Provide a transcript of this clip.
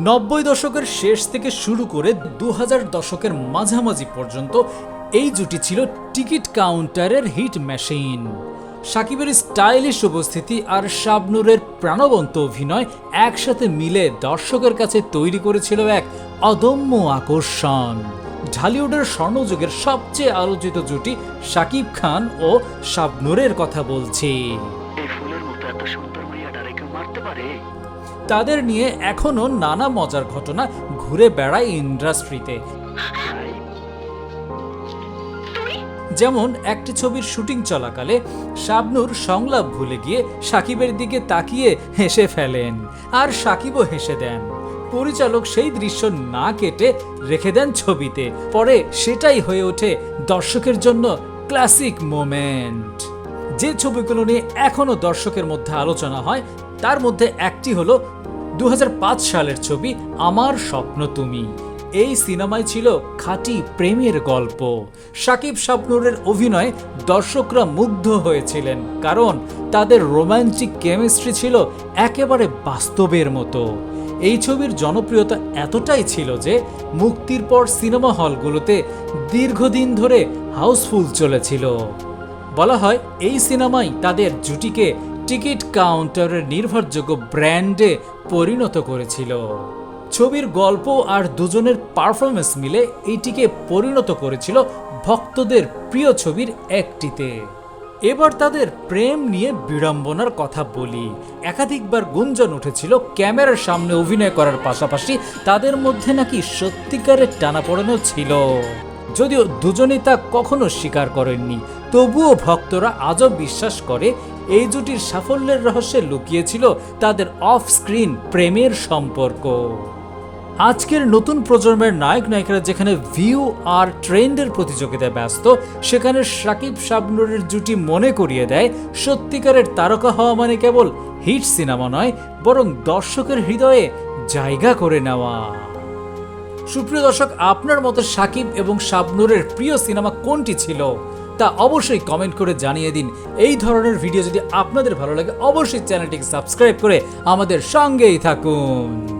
নব্বই দশকের শেষ থেকে শুরু করে দু হাজার দশকের মাঝামাঝি পর্যন্ত এই জুটি ছিল টিকিট কাউন্টারের হিট মেশিন। সাকিবের স্টাইলিশ উপস্থিতি আর শাবনুরের প্রাণবন্ত অভিনয় একসাথে মিলে দর্শকের কাছে তৈরি করেছিল এক অদম্য আকর্ষণ। ঢালিউডের স্বর্ণযুগের সবচেয়ে আলোচিত জুটি শাকিব খান ও শাবনুরের কথা বলছি। এত সুন্দর মেয়েটারে কেউ মারতে পারে? তাদের নিয়ে এখনও নানা মজার ঘটনা ঘুরে বেড়ায় ইন্ডাস্ট্রিতে। যেমন একটি ছবির শুটিং চলাকালে শাবনুর সংলাপ ভুলে গিয়ে সাকিবের দিকে তাকিয়ে হেসে ফেলেন আর সাকিবও হেসে দেন। পরিচালক সেই দৃশ্য না কেটে রেখে দেন ছবিতে। পরে সেটাই হয়ে ওঠে দর্শকের জন্য ক্লাসিক মোমেন্ট। যে ছবিগুলো নিয়ে এখনও দর্শকের মধ্যে আলোচনা হয়, তার মধ্যে একটি হলো দু হাজার পাঁচ সালের ছবি আমার স্বপ্ন তুমি। এই সিনেমায় ছিল খাঁটি প্রেমের গল্প। সাকিব শাবনুরের অভিনয়ে দর্শকরা মুগ্ধ হয়েছিলেন, কারণ তাদের রোমান্টিক কেমিস্ট্রি ছিল একেবারে বাস্তবের মতো। এই ছবির জনপ্রিয়তা এতটাই ছিল যে মুক্তির পর সিনেমা হলগুলোতে দীর্ঘদিন ধরে হাউসফুল চলেছিল। বলা হয়, এই সিনেমাই তাদের জুটিকে টিকিট কাউন্টারের নির্ভরযোগ্য ব্র্যান্ডে পরিণত করেছিল। ছবির গল্প আর দুজনের পারফরমেন্স মিলে এইটিকে পরিণত করেছিল ভক্তদের প্রিয় ছবির একটিতে। এবার তাদের প্রেম নিয়ে বিড়ম্বনার কথা বলি। একাধিকবার গুঞ্জন উঠেছিল ক্যামেরার সামনে অভিনয় করার পাশাপাশি তাদের মধ্যে নাকি সত্যিকারের টানাপোড়েনও ছিল। যদিও দুজনেই তা কখনো স্বীকার করেননি তবুও ভক্তরা আজও বিশ্বাস করে এই জুটির সাফল্যের রহস্যে লুকিয়েছিল তাদের অফ স্ক্রিন প্রেমের সম্পর্ক। আজকের নতুন প্রজন্মের নায়ক নায়িকারা যেখানে ভিউ আর ট্রেন্ডের প্রতিযোগিতায় ব্যস্ত, সেখানে সাকিব শাবনুরের জুটি মনে করিয়ে দেয়, সত্যিকারের তারকা হওয়া মানে কেবল হিট সিনেমা নয়, বরং দর্শকের হৃদয়ে জায়গা করে নেওয়া। সুপ্রিয় দর্শক, আপনার মতো সাকিব এবং শাবনুরের প্রিয় সিনেমা কোনটি ছিল? তা অবশ্যই কমেন্ট করে জানিয়ে দিন। এই ধরনের ভিডিও যদি আপনাদের ভালো লাগে, অবশ্যই চ্যানেলটিকে সাবস্ক্রাইব করে আমাদের সঙ্গেই থাকুন।